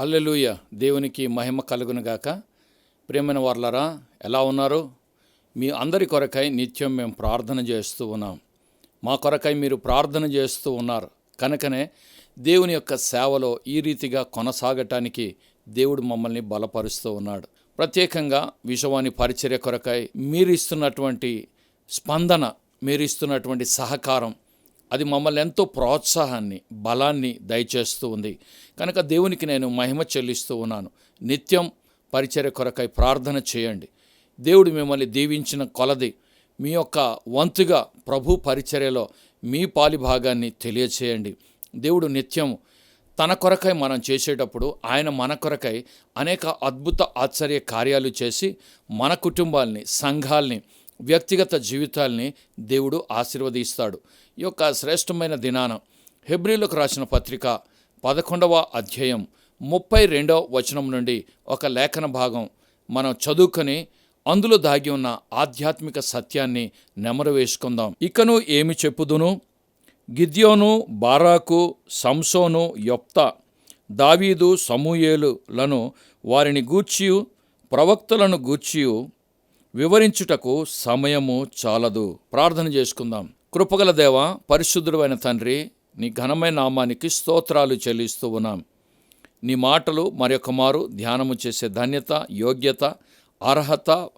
హల్లెలూయ. దేవునికి మహిమ కలుగునుగాక ప్రియమైన వర్లరా ఎలా ఉన్నారు? మీ అందరి కొరకై నిత్యం మేము ప్రార్థన చేస్తూ ఉన్నాం. మా కొరకై మీరు ప్రార్థన చేస్తూ ఉన్నారు. కనుకనే దేవుని యొక్క సేవలో ఈ రీతిగా కొనసాగటానికి దేవుడు మమ్మల్ని బలపరుస్తూ ఉన్నాడు. ప్రత్యేకంగా విషవాణి పరిచర్య కొరకై మీరు ఇస్తున్నటువంటి స్పందన మీరు ఇస్తున్నటువంటి సహకారం అది మమ్మల్ని ఎంతో ప్రోత్సాహాన్ని బలాన్ని దయచేస్తూ ఉంది. కనుక దేవునికి నేను మహిమ చెల్లిస్తూ ఉన్నాను. నిత్యం పరిచర్య కొరకై ప్రార్థన చేయండి. దేవుడు మిమ్మల్ని దీవించిన కొలది మీ యొక్క వంతుగా ప్రభు పరిచర్యలో మీ పాలి భాగాన్ని తెలియచేయండి. దేవుడు నిత్యం తన కొరకై మనం చేసేటప్పుడు ఆయన మన కొరకై అనేక అద్భుత ఆశ్చర్య కార్యాలు చేసి మన కుటుంబాల్ని సంఘాల్ని వ్యక్తిగత జీవితాల్ని దేవుడు ఆశీర్వదిస్తాడు. యొక్క శ్రేష్టమైన దినాన హెబ్రిలకు రాసిన పత్రిక పదకొండవ అధ్యాయం ముప్పై రెండవ వచనం నుండి ఒక లేఖన భాగం మనం చదువుకొని అందులో దాగి ఉన్న ఆధ్యాత్మిక సత్యాన్ని నెమరు వేసుకుందాం. ఇకను ఏమి చెప్పుదును? గిద్యోను బారాకు సంసోను యొప్త దావీదు సమూయేలులను వారిని గూర్చియు ప్రవక్తలను గూర్చియు వివరించుటకు సమయము చాలదు. ప్రార్థన చేసుకుందాం. కృపగల దేవ పరిశుద్ధుడు అయిన తండ్రి నీ ఘనమైన నామానికి స్తోత్రాలు చెల్లిస్తూ ఉన్నాం. నీ మాటలు మరొక మారు ధ్యానము చేసే ధన్యత యోగ్యత అర్హత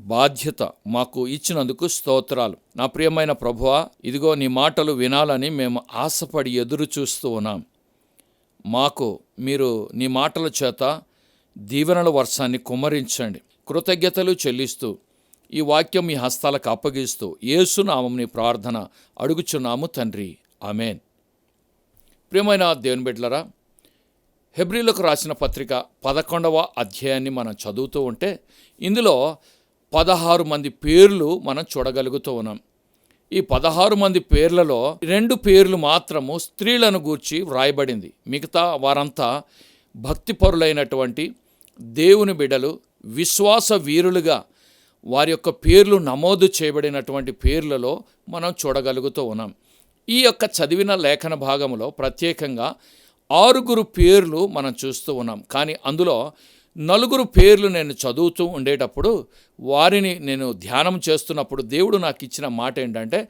బాధ్యత మాకు ఇచ్చినందుకు స్తోత్రాలు. నా ప్రియమైన ప్రభువ ఇదిగో నీ మాటలు వినాలని మేము ఆశపడి ఎదురు చూస్తూ ఉన్నాం. మాకు మీరు నీ మాటల చేత దీవెనల వర్షాన్ని కుమ్మరించండి. కృతజ్ఞతలు చెల్లిస్తూ ఈ వాక్యం మీ హస్తాలకు అప్పగిస్తూ ఏసునామంని ప్రార్థన అడుగుచున్నాము తండ్రి. ఆమెన్. ప్రియమైన దేవుని బిడ్డలరా హెబ్రిలకు రాసిన పత్రిక పదకొండవ అధ్యాయాన్ని మనం చదువుతూ ఉంటే ఇందులో పదహారు మంది పేర్లు మనం చూడగలుగుతూ ఉన్నాం. ఈ పదహారు మంది పేర్లలో రెండు పేర్లు మాత్రము స్త్రీలను గూర్చి వ్రాయబడింది. మిగతా వారంతా భక్తిపరులైనటువంటి దేవుని బిడలు విశ్వాస వీరులుగా వారి యొక్క పేర్లు నమోదు చేయబడినటువంటి పేర్లలో మనం చూడగలుగుతూ ఉన్నాం. ఈ యొక్క చదివిన లేఖన భాగంలో ప్రత్యేకంగా ఆరుగురు పేర్లు మనం చూస్తూ ఉన్నాం. కానీ అందులో నలుగురు పేర్లు నేను చదువుతూ ఉండేటప్పుడు వారిని నేను ధ్యానం చేస్తున్నప్పుడు దేవుడు నాకు ఇచ్చిన మాట ఏంటంటే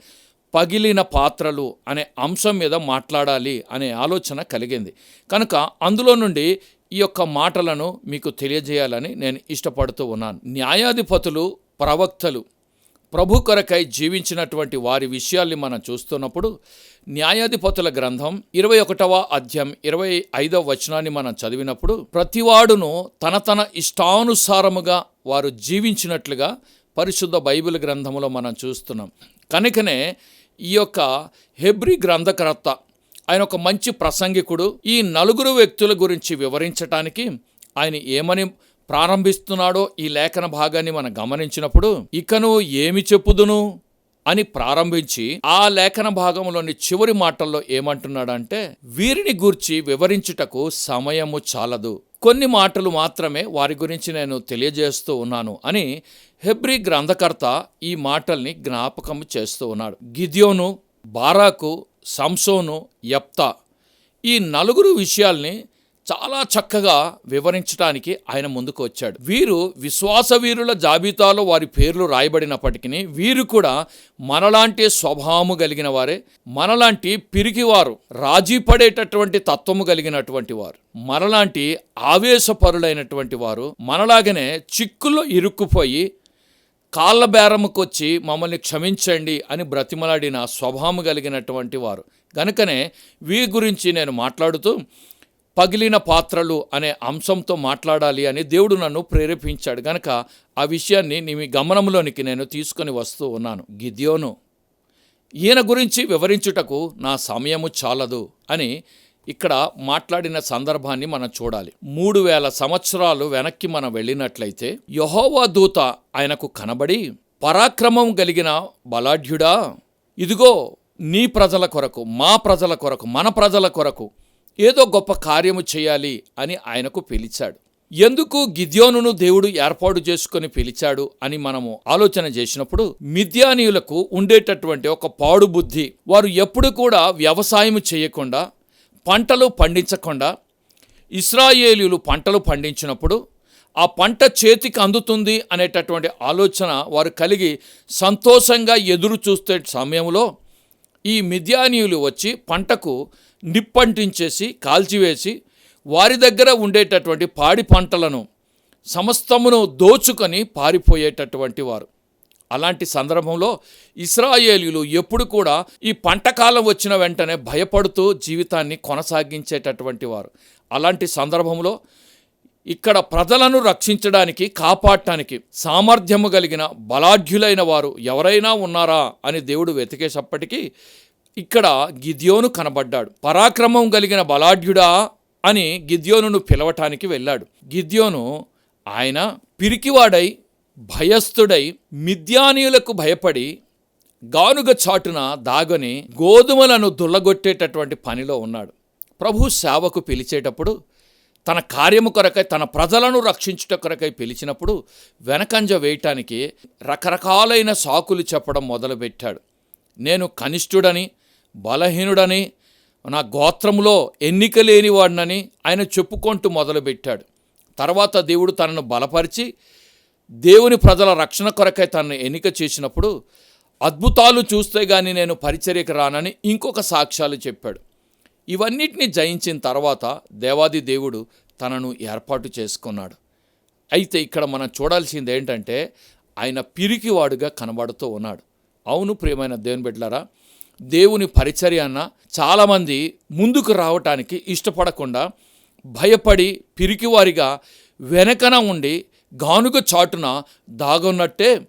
పగిలిన పాత్రలు అనే అంశం మీద మాట్లాడాలి అనే ఆలోచన కలిగింది. కనుక అందులో నుండి ఈ యొక్క మాటలను మీకు తెలియజేయాలని నేను ఇష్టపడుతూ ఉన్నాను. న్యాయాధిపతులు ప్రవక్తలు ప్రభు కొరకై జీవించినటువంటి వారి విషయాల్ని మనం చూస్తున్నప్పుడు న్యాయాధిపతుల గ్రంథం ఇరవై ఒకటవ అధ్యాయం ఇరవై ఐదవ వచనాన్ని మనం చదివినప్పుడు ప్రతివాడును తన తన ఇష్టానుసారముగా వారు జీవించినట్లుగా పరిశుద్ధ బైబిల్ గ్రంథంలో మనం చూస్తున్నాం. కనుకనే ఈ యొక్క హెబ్రి గ్రంథకర్త ఆయన ఒక మంచి ప్రసంగికుడు. ఈ నలుగురు వ్యక్తుల గురించి వివరించటానికి ఆయన ఏమని ప్రారంభిస్తున్నాడో ఈ లేఖన భాగాన్ని మనం గమనించినప్పుడు ఇకను ఏమి చెప్పుదును? అని ప్రారంభించి ఆ లేఖన భాగంలోని చివరి మాటల్లో ఏమంటున్నాడంటే వీరిని గూర్చి వివరించుటకు సమయము చాలదు. కొన్ని మాటలు మాత్రమే వారి గురించి నేను తెలియజేస్తూ ఉన్నాను అని హెబ్రి గ్రంథకర్త ఈ మాటల్ని జ్ఞాపకం చేస్తూ ఉన్నాడు. గిద్యోను బారాకు సంసోను యప్తా ఈ నలుగురు విషయాల్ని చాలా చక్కగా వివరించడానికి ఆయన ముందుకు వచ్చాడు. వీరు విశ్వాసవీరుల జాబితాలో వారి పేర్లు రాయబడినప్పటికీ వీరు కూడా మనలాంటి స్వభావము కలిగిన వారే మనలాంటి పిరికివారు రాజీ పడేటటువంటి తత్వము కలిగినటువంటి వారు మనలాంటి ఆవేశపరులైనటువంటి వారు మనలాగనే చిక్కుల్లో ఇరుక్కుపోయి కాళ్ళ బేరముకొచ్చి మమ్మల్ని క్షమించండి అని బ్రతిమలాడిన స్వభావం కలిగినటువంటి వారు. గనుకనే వీరి గురించి నేను మాట్లాడుతూ పగిలిన పాత్రలు అనే అంశంతో మాట్లాడాలి అని దేవుడు నన్ను ప్రేరేపించాడు. గనక ఆ విషయాన్ని నీ మీ గమనంలోనికి నేను తీసుకొని వస్తూ ఉన్నాను. గిద్యోను ఈయన గురించి వివరించుటకు నా సమయము చాలదు అని ఇక్కడ మాట్లాడిన సందర్భాన్ని మనం చూడాలి. మూడు వేల సంవత్సరాలు వెనక్కి మనం వెళ్ళినట్లయితే యహోవా దూత ఆయనకు కనబడి పరాక్రమం కలిగిన బలాఢ్యుడా ఇదిగో నీ ప్రజల కొరకు మా ప్రజల కొరకు మన ప్రజల కొరకు ఏదో గొప్ప కార్యము చేయాలి అని ఆయనకు పిలిచాడు. ఎందుకు గిద్యోనును దేవుడు ఏర్పాటు చేసుకొని పిలిచాడు అని మనము ఆలోచన చేసినప్పుడు మిథ్యానీయులకు ఉండేటటువంటి ఒక పాడు బుద్ధి వారు ఎప్పుడు కూడా వ్యవసాయం చేయకుండా పంటలు పండించకుండా ఇస్రాయేలీలు పంటలు పండించినప్పుడు ఆ పంట చేతికి అందుతుంది అనేటటువంటి ఆలోచన వారు కలిగి సంతోషంగా ఎదురు చూస్తే సమయంలో ఈ మిద్యానీయులు వచ్చి పంటకు నిప్పంటించేసి కాల్చివేసి వారి దగ్గర ఉండేటటువంటి పాడి పంటలను సమస్తమును దోచుకొని పారిపోయేటటువంటి వారు. అలాంటి సందర్భంలో ఇస్రాయేలీలు ఎప్పుడు కూడా ఈ పంటకాలం వచ్చిన వెంటనే భయపడుతూ జీవితాన్ని కొనసాగించేటటువంటి వారు. అలాంటి సందర్భంలో ఇక్కడ ప్రజలను రక్షించడానికి కాపాడటానికి సామర్థ్యము కలిగిన బలాఢ్యులైన వారు ఎవరైనా ఉన్నారా అని దేవుడు వెతికేసప్పటికీ ఇక్కడ గిద్యోను కనబడ్డాడు. పరాక్రమం కలిగిన బలాఢ్యుడా అని గిద్యోనును పిలవటానికి వెళ్ళాడు. గిద్యోను ఆయన పిరికివాడై భయస్థుడై మిద్యానీయులకు భయపడి గానుగ చాటున దాగని గోధుమలను దుల్లగొట్టేటటువంటి పనిలో ఉన్నాడు. ప్రభు సేవకు పిలిచేటప్పుడు తన కార్యము కొరకై తన ప్రజలను రక్షించుట కొరకై పిలిచినప్పుడు వెనకంజ వేయటానికి రకరకాలైన సాకులు చెప్పడం మొదలుపెట్టాడు. నేను కనిష్ఠుడని బలహీనుడని నా గోత్రములో ఎన్నిక లేనివాడినని ఆయన చెప్పుకుంటూ మొదలుపెట్టాడు. తర్వాత దేవుడు తనను బలపరిచి దేవుని ప్రజల రక్షణ కొరకై తనను ఎన్నిక చేసినప్పుడు అద్భుతాలు చూస్తే కానీ నేను పరిచర్యకు రానని ఇంకొక సాక్ష్యాలు చెప్పాడు. ఇవన్నిటిని జయించిన తర్వాత దేవాది దేవుడు తనను ఏర్పాటు చేసుకున్నాడు. అయితే ఇక్కడ మనం చూడాల్సింది ఏంటంటే ఆయన పిరికివాడుగా కనబడుతూ ఉన్నాడు. అవును ప్రియమైన దేవుని బిడ్డలారా దేవుని పరిచర్య అన్న చాలామంది ముందుకు రావటానికి ఇష్టపడకుండా భయపడి పిరికివారిగా వెనకన ఉండి గానుగ చాటున దాగున్నట్టే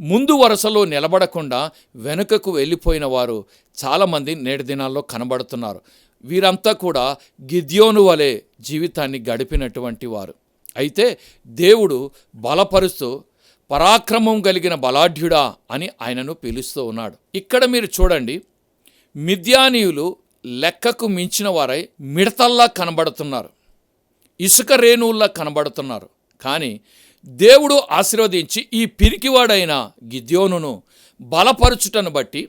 ముందు వరుసలో నిలబడకుండా వెనుకకు వెళ్ళిపోయిన వారు చాలామంది నేటి దినాల్లో కనబడుతున్నారు. వీరంతా కూడా గిద్యోను వలె జీవితాన్ని గడిపినటువంటి వారు. అయితే దేవుడు బలపరుస్తూ పరాక్రమం కలిగిన బలాఢ్యుడా అని ఆయనను పిలుస్తూ ఉన్నాడు. ఇక్కడ మీరు చూడండి మిద్యానీయులు లెక్కకు మించిన వారై మిడతల్లా కనబడుతున్నారు. ఇసుక రేణువుల్లా కనబడుతున్నారు. కానీ దేవుడు ఆశీర్వదించి ఈ పిరికివాడైన గిద్యోనును బలపరుచుటను బట్టి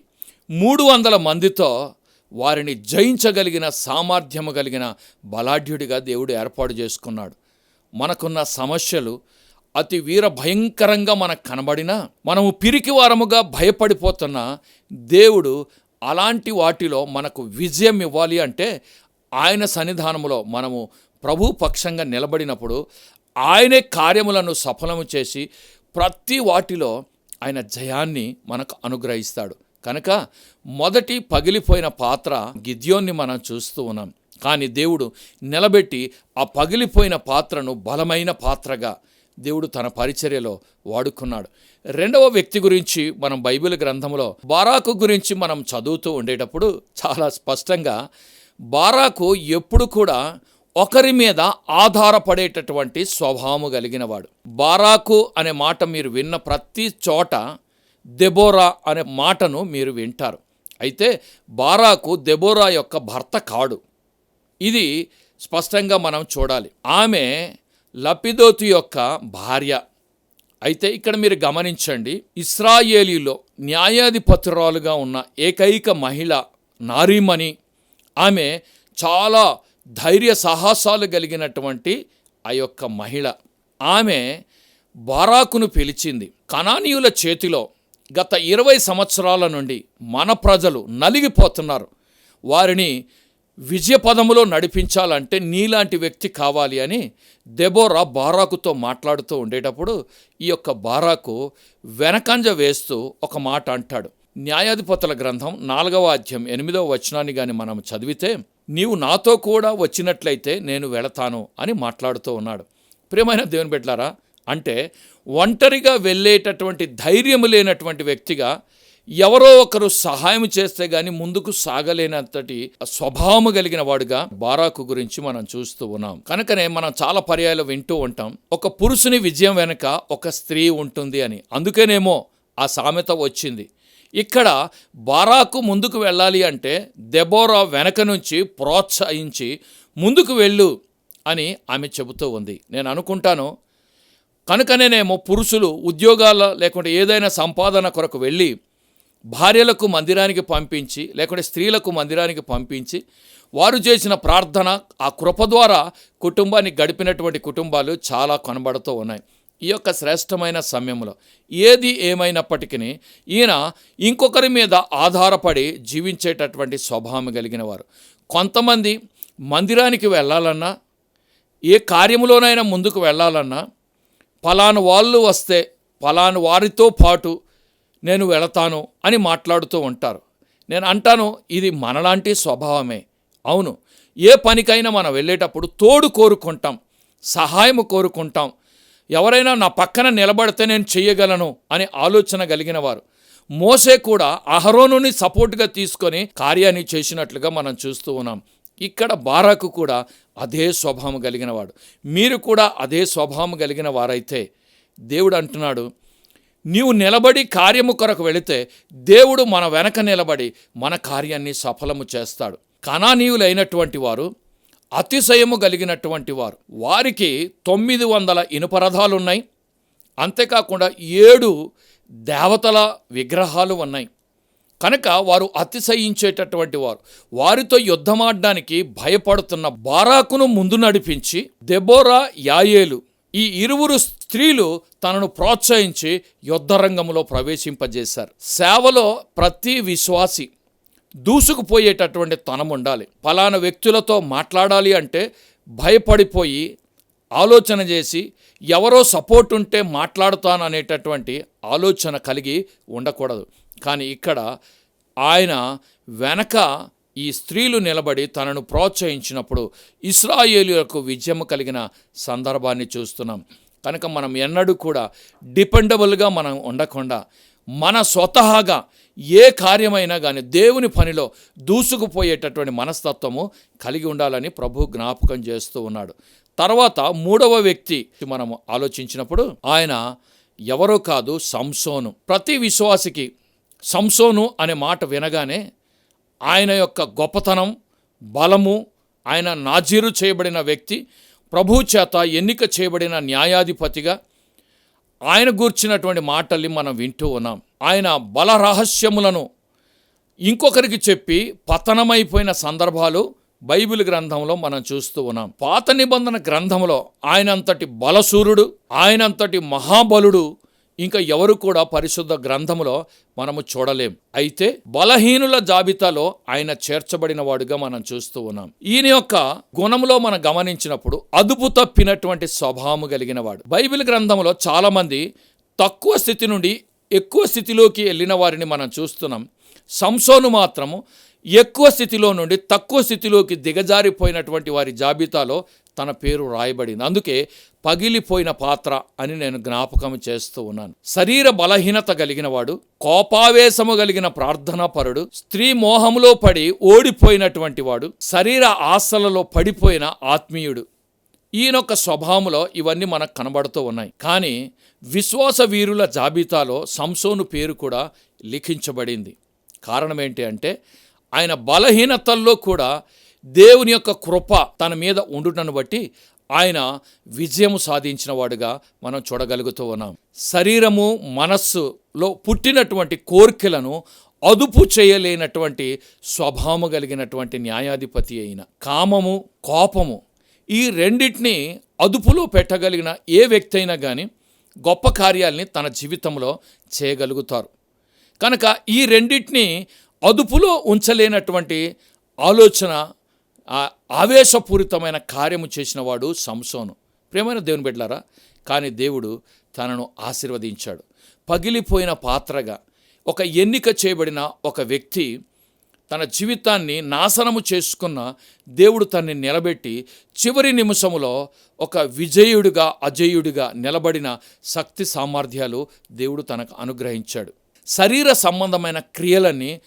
మూడు వందల మందితో వారిని జయించగలిగిన సామర్థ్యము కలిగిన బలాఢ్యుడిగా దేవుడు ఏర్పాటు చేసుకున్నాడు. మనకున్న సమస్యలు అతి వీర భయంకరంగా మనకు కనబడినా మనము పిరికివారముగా భయపడిపోతున్న దేవుడు అలాంటి వాటిలో మనకు విజయం ఇవ్వాలి అంటే ఆయన సన్నిధానములో మనము ప్రభు పక్షంగా నిలబడినప్పుడు ఆయనే కార్యములను సఫలము చేసి ప్రతి వాటిలో ఆయన జయాన్ని మనకు అనుగ్రహిస్తాడు. కనుక మొదటి పగిలిపోయిన పాత్ర గిద్యోన్ని మనం చూస్తూ ఉన్నాం. కానీ దేవుడు నిలబెట్టి ఆ పగిలిపోయిన పాత్రను బలమైన పాత్రగా దేవుడు తన పరిచర్యలో వాడుకున్నాడు. రెండవ వ్యక్తి గురించి మనం బైబిల్ గ్రంథంలో బారాకు గురించి మనం చదువుతూ ఉండేటప్పుడు చాలా స్పష్టంగా బారాకు ఎప్పుడు కూడా ఒకరి మీద ఆధారపడేటటువంటి స్వభావము కలిగినవాడు. బారాకు అనే మాట మీరు విన్న ప్రతి చోట దెబోరా అనే మాటను మీరు వింటారు. అయితే బారాకు దెబోరా యొక్క భర్త కాడు. ఇది స్పష్టంగా మనం చూడాలి. ఆమె లపిదోతు యొక్క భార్య. అయితే ఇక్కడ మీరు గమనించండి ఇస్రాయేలీలో న్యాయాధిపతురాలుగా ఉన్న ఏకైక మహిళ నారీమణి ఆమె చాలా ధైర్య సాహసాలు కలిగినటువంటి ఆ యొక్క మహిళ. ఆమె బారాకును పిలిచింది. కనానీయుల చేతిలో గత ఇరవై సంవత్సరాల నుండి మన ప్రజలు నలిగిపోతున్నారు. వారిని విజయపదములో నడిపించాలంటే నీలాంటి వ్యక్తి కావాలి అని దెబోరా బారాకుతో మాట్లాడుతూ ఉండేటప్పుడు ఈ యొక్క బారాకు వెనకంజ వేస్తూ ఒక మాట అంటాడు. న్యాయాధిపతుల గ్రంథం నాలుగవ అధ్యాయం ఎనిమిదవ వచనాన్ని కానీ మనం చదివితే నీవు నాతో కూడా వచ్చినట్లయితే నేను వెళతాను అని మాట్లాడుతూ ఉన్నాడు. ప్రియమైన దేవుని బిడ్డలారా అంటే ఒంటరిగా వెళ్ళేటటువంటి ధైర్యం లేనటువంటి వ్యక్తిగా ఎవరో ఒకరు సహాయం చేస్తే గాని ముందుకు సాగలేనంతటి స్వభావము కలిగిన వాడుగా బారాకు గురించి మనం చూస్తూ ఉన్నాం. కనుకనే మనం చాలా పర్యాయాలు వింటూ ఉంటాం. ఒక పురుషుని విజయం వెనుక ఒక స్త్రీ ఉంటుంది అని. అందుకేనేమో ఆ సామెత వచ్చింది. ఇక్కడ బారాకు ముందుకు వెళ్ళాలి అంటే దెబోరా వెనక నుంచి ప్రోత్సహించి ముందుకు వెళ్ళు అని ఆమె చెబుతూ ఉంది. నేను అనుకుంటాను కనుకనేనేమో పురుషులు ఉద్యోగాల లేకుంటే ఏదైనా సంపాదన కొరకు వెళ్ళి భార్యలకు మందిరానికి పంపించి లేకుంటే స్త్రీలకు మందిరానికి పంపించి వారు చేసిన ప్రార్థన ఆ కృప ద్వారా కుటుంబాన్ని గడిపినటువంటి కుటుంబాలు చాలా కనబడుతూ ఉన్నాయి. ఈ యొక్క శ్రేష్టమైన సమయంలో ఏది ఏమైనప్పటికీ ఈయన ఇంకొకరి మీద ఆధారపడి జీవించేటటువంటి స్వభావం కలిగిన వారు. కొంతమంది మందిరానికి వెళ్ళాలన్నా ఏ కార్యములోనైనా ముందుకు వెళ్ళాలన్నా ఫలాను వాళ్ళు వస్తే ఫలాను వారితో పాటు నేను వెళతాను అని మాట్లాడుతూ ఉంటారు. నేను అంటాను ఇది మనలాంటి స్వభావమే. అవును ఏ పనికైనా మనం వెళ్ళేటప్పుడు తోడు కోరుకుంటాం సహాయం కోరుకుంటాం ఎవరైనా నా పక్కన నిలబడితే నేను చెయ్యగలను అనే ఆలోచన కలిగిన వారు. మోసే కూడా అహరోనుని సపోర్ట్గా తీసుకొని కార్యాన్ని చేసినట్లుగా మనం చూస్తూ ఉన్నాం. ఇక్కడ బారాకు కూడా అదే స్వభావం కలిగిన వాడు. మీరు కూడా అదే స్వభావం కలిగిన వారైతే దేవుడు అంటున్నాడు నీవు నిలబడి కార్యము కొరకు వెళితే దేవుడు మన వెనక నిలబడి మన కార్యాన్ని సఫలము చేస్తాడు. కణానీయులైనటువంటి వారు అతిశయము కలిగినటువంటి వారు. వారికి తొమ్మిది వందల ఇనుపరథాలున్నాయి అంతేకాకుండా ఏడు దేవతల విగ్రహాలు ఉన్నాయి. కనుక వారు అతిశయించేటటువంటి వారు. వారితో యుద్ధమాడడానికి భయపడుతున్న బారాకును ముందు నడిపించి దెబోరా యాయేలు ఈ ఇరువురు స్త్రీలు తనను ప్రోత్సహించి యుద్ధరంగంలో ప్రవేశింపజేశారు. సేవలో ప్రతి విశ్వాసి దూసుకుపోయేటటువంటి తనం ఉండాలి ఫలానా వ్యక్తులతో మాట్లాడాలి అంటే భయపడిపోయి ఆలోచన చేసి ఎవరో సపోర్ట్ ఉంటే మాట్లాడుతాను అనేటటువంటి ఆలోచన కలిగి ఉండకూడదు. కానీ ఇక్కడ ఆయన వెనక ఈ స్త్రీలు నిలబడి తనను ప్రోత్సహించినప్పుడు ఇస్రాయేలులకు విజయం కలిగిన సందర్భాన్ని చూస్తున్నాం. కనుక మనం ఎన్నడూ కూడా డిపెండబుల్గా మనం ఉండకుండా మన స్వతహాగా ఏ కార్యమైనా కానీ దేవుని పనిలో దూసుకుపోయేటటువంటి మనస్తత్వము కలిగి ఉండాలని ప్రభు జ్ఞాపకం చేస్తూ ఉన్నాడు. తర్వాత మూడవ వ్యక్తి మనము ఆలోచించినప్పుడు ఆయన ఎవరో కాదు సంసోను. ప్రతి విశ్వాసికి సంసోను అనే మాట వినగానే ఆయన యొక్క గొప్పతనం బలము ఆయన నాజీరు చేయబడిన వ్యక్తి ప్రభు చేత ఎన్నిక చేయబడిన న్యాయాధిపతిగా ఆయన గూర్చినటువంటి మాటల్ని మనం వింటూ ఉన్నాం. ఆయన బల రహస్యములను ఇంకొకరికి చెప్పి పతనమైపోయిన సందర్భాలు బైబిల్ గ్రంథంలో మనం చూస్తూ ఉన్నాం. పాత నిబంధన గ్రంథంలో ఆయనంతటి బలసూరుడు ఆయనంతటి మహాబలుడు ఇంకా ఎవరు కూడా పరిశుద్ధ గ్రంథములో మనము చూడలేం. అయితే బలహీనుల జాబితాలో ఆయన చేర్చబడిన వాడుగా మనం చూస్తూ ఉన్నాం. ఈయన యొక్క గుణంలో మనం గమనించినప్పుడు అదుపు తప్పినటువంటి స్వభావం కలిగిన వాడు. బైబిల్ గ్రంథంలో చాలామంది తక్కువ స్థితి నుండి ఎక్కువ స్థితిలోకి వెళ్ళిన వారిని మనం చూస్తున్నాం. సంసోను మాత్రము ఎక్కువ స్థితిలో నుండి తక్కువ స్థితిలోకి దిగజారిపోయినటువంటి వారి జాబితాలో తన పేరు రాయబడింది. అందుకే పగిలిపోయిన పాత్ర అని నేను జ్ఞాపకం చేస్తూ ఉన్నాను. శరీర బలహీనత కలిగిన వాడు కోపావేశము కలిగిన ప్రార్థనాపరుడు స్త్రీ మోహములో పడి ఓడిపోయినటువంటి వాడు శరీర ఆశలలో పడిపోయిన ఆత్మీయుడు. ఈయనొక్క స్వభావంలో ఇవన్నీ మనకు కనబడుతూ ఉన్నాయి. కానీ విశ్వాస వీరుల జాబితాలో సంసోను పేరు కూడా లిఖించబడింది. కారణం ఏంటి అంటే ఆయన బలహీనతల్లో కూడా దేవుని యొక్క కృప తన మీద ఉండుటను బట్టి ఆయన విజయం సాధించిన వాడుగా మనం చూడగలుగుతూ ఉన్నాం. శరీరము మనస్సులో పుట్టినటువంటి కోరికలను అదుపు చేయలేనటువంటి స్వభావము కలిగినటువంటి న్యాయాధిపతి అయిన కామము కోపము ఈ రెండింటిని అదుపులో పెట్టగలిగిన ఏ వ్యక్తి అయినా కానీ గొప్ప కార్యాలని తన జీవితంలో చేయగలుగుతారు. కనుక ఈ రెండింటిని అదుపులో ఉంచలేనటువంటి ఆలోచన ఆవేశపూరితమైన కార్యము చేసిన వాడు సంసోను. ప్రేమైన దేవుని బిడ్డలారా కానీ దేవుడు తనను ఆశీర్వదించాడు. పగిలిపోయిన పాత్రగా ఒక ఎన్నిక చేయబడిన ఒక వ్యక్తి తన జీవితాన్ని నాశనము చేసుకున్న దేవుడు తన్ని నిలబెట్టి చివరి నిమిషములో ఒక విజయుడిగా అజయుడిగా నిలబడిన శక్తి సామర్థ్యాలు దేవుడు తనకు అనుగ్రహించాడు. శరీర సంబంధమైన క్రియలన్నీ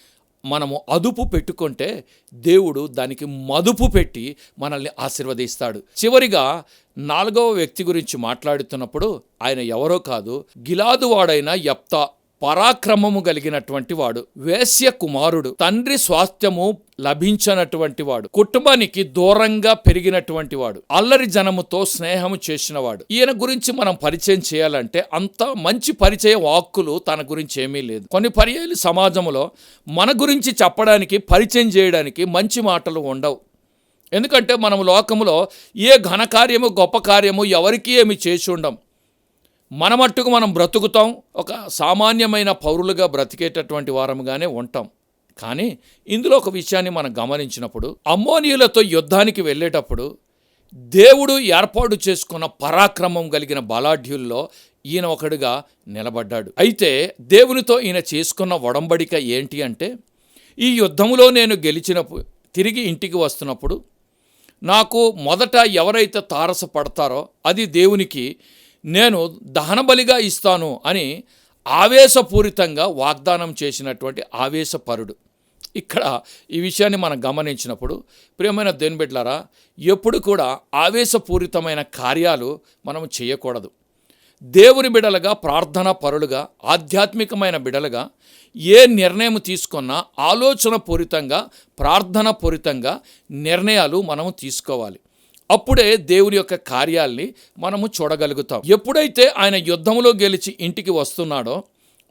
మనము అదుపు పెట్టుకుంటే దేవుడు దానికి మదుపు పెట్టి మనల్ని ఆశీర్వదిస్తాడు. చివరిగా నాలుగవ వ్యక్తి గురించి మాట్లాడుతున్నప్పుడు ఆయన ఎవరో కాదు గిలాదువాడైన ఎప్తా యప్తా పరాక్రమము కలిగినటువంటి వాడు వేశ్య కుమారుడు తండ్రి స్వాస్థ్యము లభించనటువంటి వాడు కుటుంబానికి దూరంగా పెరిగినటువంటి వాడు అల్లరి జనముతో స్నేహము చేసినవాడు. ఈయన గురించి మనం పరిచయం చేయాలంటే అంత మంచి పరిచయ వాక్కులు తన గురించి ఏమీ లేదు. కొన్ని పర్యాలు సమాజంలో మన గురించి చెప్పడానికి పరిచయం చేయడానికి మంచి మాటలు ఉండవు. ఎందుకంటే మనం లోకములో ఏ ఘనకార్యము గొప్ప కార్యము ఎవరికి ఏమి చేసి ఉండం మన మట్టుకు మనం బ్రతుకుతాం ఒక సామాన్యమైన పౌరులుగా బ్రతికేటటువంటి వారముగానే ఉంటాం. కానీ ఇందులో ఒక విషయాన్ని మనం గమనించినప్పుడు అమ్మోనియులతో యుద్ధానికి వెళ్ళేటప్పుడు దేవుడు ఏర్పాటు చేసుకున్న పరాక్రమం కలిగిన బలాఢ్యుల్లో ఈయన ఒకడుగా నిలబడ్డాడు. అయితే దేవునితో ఈయన చేసుకున్న ఒడంబడిక ఏంటి అంటే ఈ యుద్ధములో నేను గెలిచినప్పుడు తిరిగి ఇంటికి వస్తున్నప్పుడు నాకు మొదట ఎవరైతే తారసపడతారో అది దేవునికి నేను దహనబలిగా ఇస్తాను అని ఆవేశపూరితంగా వాగ్దానం చేసినటువంటి ఆవేశపరుడు. ఇక్కడ ఈ విషయాన్ని మనం గమనించినప్పుడు ప్రియమైన దేని ఎప్పుడు కూడా ఆవేశపూరితమైన కార్యాలు మనం చేయకూడదు. దేవుని బిడలుగా ప్రార్థన పరులుగా ఆధ్యాత్మికమైన బిడలుగా ఏ నిర్ణయం తీసుకున్నా ఆలోచన పూరితంగా ప్రార్థన పూరితంగా నిర్ణయాలు మనము తీసుకోవాలి. అప్పుడే దేవుని యొక్క కార్యాల్ని మనము చూడగలుగుతాం. ఎప్పుడైతే ఆయన యుద్ధంలో గెలిచి ఇంటికి వస్తున్నాడో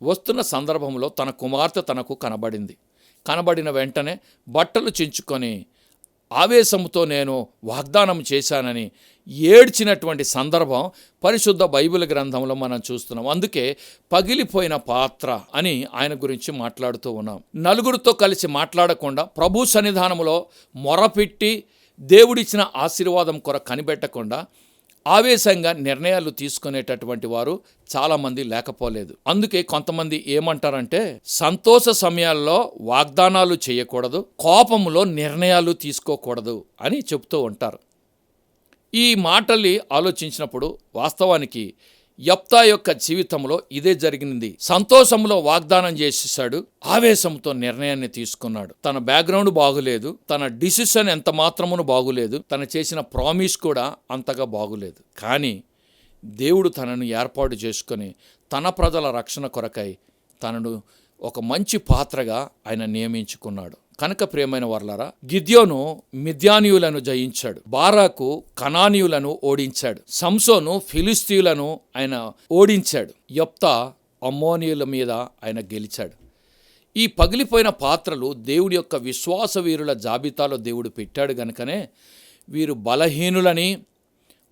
వస్తున్న సందర్భంలో తన కుమార్తె తనకు కనబడింది. కనబడిన వెంటనే బట్టలు చించుకొని ఆవేశంతో నేను వాగ్దానం చేశానని ఏడ్చినటువంటి సందర్భం పరిశుద్ధ బైబిల్ గ్రంథంలో మనం చూస్తున్నాం. అందుకే పగిలిపోయిన పాత్ర అని ఆయన గురించి మాట్లాడుతూ ఉన్నాం. నలుగురితో కలిసి మాట్లాడకుండా ప్రభు సన్నిధానంలో మొరపెట్టి దేవుడిచ్చిన ఆశీర్వాదం కొర కనిపెట్టకుండా ఆవేశంగా నిర్ణయాలు తీసుకునేటటువంటి వారు చాలామంది లేకపోలేదు. అందుకే కొంతమంది ఏమంటారంటే సంతోష సమయాల్లో వాగ్దానాలు చేయకూడదు కోపంలో నిర్ణయాలు తీసుకోకూడదు అని చెప్తూ ఉంటారు. ఈ మాటల్ని ఆలోచించినప్పుడు వాస్తవానికి యప్తా యొక్క జీవితంలో ఇదే జరిగింది సంతోషంలో వాగ్దానం చేసేసాడు ఆవేశంతో నిర్ణయాన్ని తీసుకున్నాడు. తన బ్యాక్గ్రౌండ్ బాగులేదు. తన డిసిషన్ ఎంత మాత్రమును బాగులేదు. తను చేసిన ప్రామిస్ కూడా అంతగా బాగులేదు. కానీ దేవుడు తనను ఏర్పాటు చేసుకొని తన ప్రజల రక్షణ కొరకై తనను ఒక మంచి పాత్రగా ఆయన నియమించుకున్నాడు. కనుక ప్రియమైన వర్లరా గిద్యోను మిథ్యానియులను జయించాడు. బారాకు కనానీయులను ఓడించాడు. సంసోను ఫిలిస్తీయులను ఆయన ఓడించాడు. యప్తా అమ్మోనియుల మీద ఆయన గెలిచాడు. ఈ పగిలిపోయిన పాత్రలు దేవుడి యొక్క విశ్వాస వీరుల జాబితాలో దేవుడు పెట్టాడు గనుకనే వీరు బలహీనులని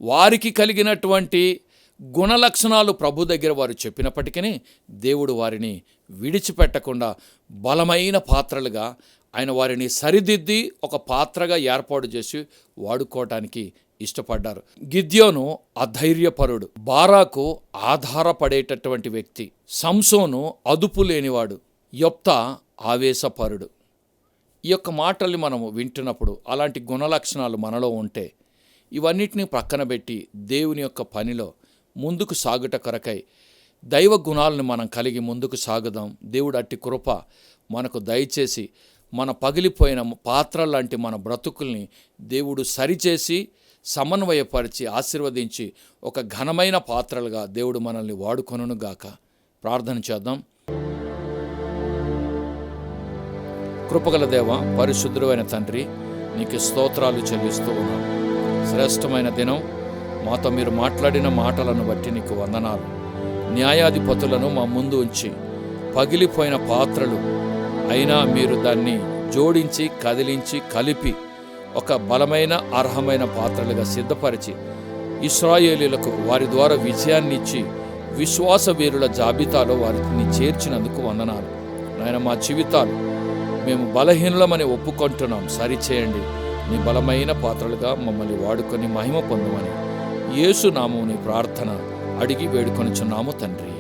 వారికి కలిగినటువంటి గుణలక్షణాలు ప్రభు దగ్గర వారు చెప్పినప్పటికీ దేవుడు వారిని విడిచిపెట్టకుండా బలమైన పాత్రలుగా ఆయన వారిని సరిదిద్ది ఒక పాత్రగా ఏర్పాటు చేసి వాడుకోవటానికి ఇష్టపడ్డారు. గిద్యోను అధైర్యపరుడు. బారాకు ఆధారపడేటటువంటి వ్యక్తి. సంసోను అదుపు లేనివాడు. యొప్త ఆవేశపరుడు. ఈ యొక్క మాటల్ని మనము వింటున్నప్పుడు అలాంటి గుణలక్షణాలు మనలో ఉంటే ఇవన్నిటిని ప్రక్కన పెట్టి దేవుని యొక్క పనిలో ముందుకు సాగుట కొరకై దైవ గుణాలను మనం కలిగి ముందుకు సాగుదాం. దేవుడు అట్టి కృప మనకు దయచేసి మన పగిలిపోయిన పాత్ర లాంటి మన బ్రతుకుల్ని దేవుడు సరిచేసి సమన్వయపరిచి ఆశీర్వదించి ఒక ఘనమైన పాత్రలుగా దేవుడు మనల్ని వాడుకొనును గాక. ప్రార్థన చేద్దాం. కృపగల దేవ పరిశుద్ధుడైన తండ్రి నీకు స్తోత్రాలు చెల్లిస్తూ ఉన్నాం. శ్రేష్టమైన దినం మాతో మీరు మాట్లాడిన మాటలను బట్టి నీకు వందనాలు. న్యాయాధిపతులను మా ముందు ఉంచి పగిలిపోయిన పాత్రలు అయినా మీరు దాన్ని జోడించి కదిలించి కలిపి ఒక బలమైన అర్హమైన పాత్రలుగా సిద్ధపరిచి ఇస్రాయేలీలకు వారి ద్వారా విజయాన్ని ఇచ్చి విశ్వాస వీరుల జాబితాలో వారిని చేర్చినందుకు వందనాలు. నాయన మా జీవితాలు మేము బలహీనులమని ఒప్పుకుంటున్నాం. సరిచేయండి. నీ బలమైన పాత్రలుగా మమ్మల్ని వాడుకొని మహిమ పొందమని యేసునామముని ప్రార్థన అడిగి వేడుకొనిచున్నాము తండ్రి.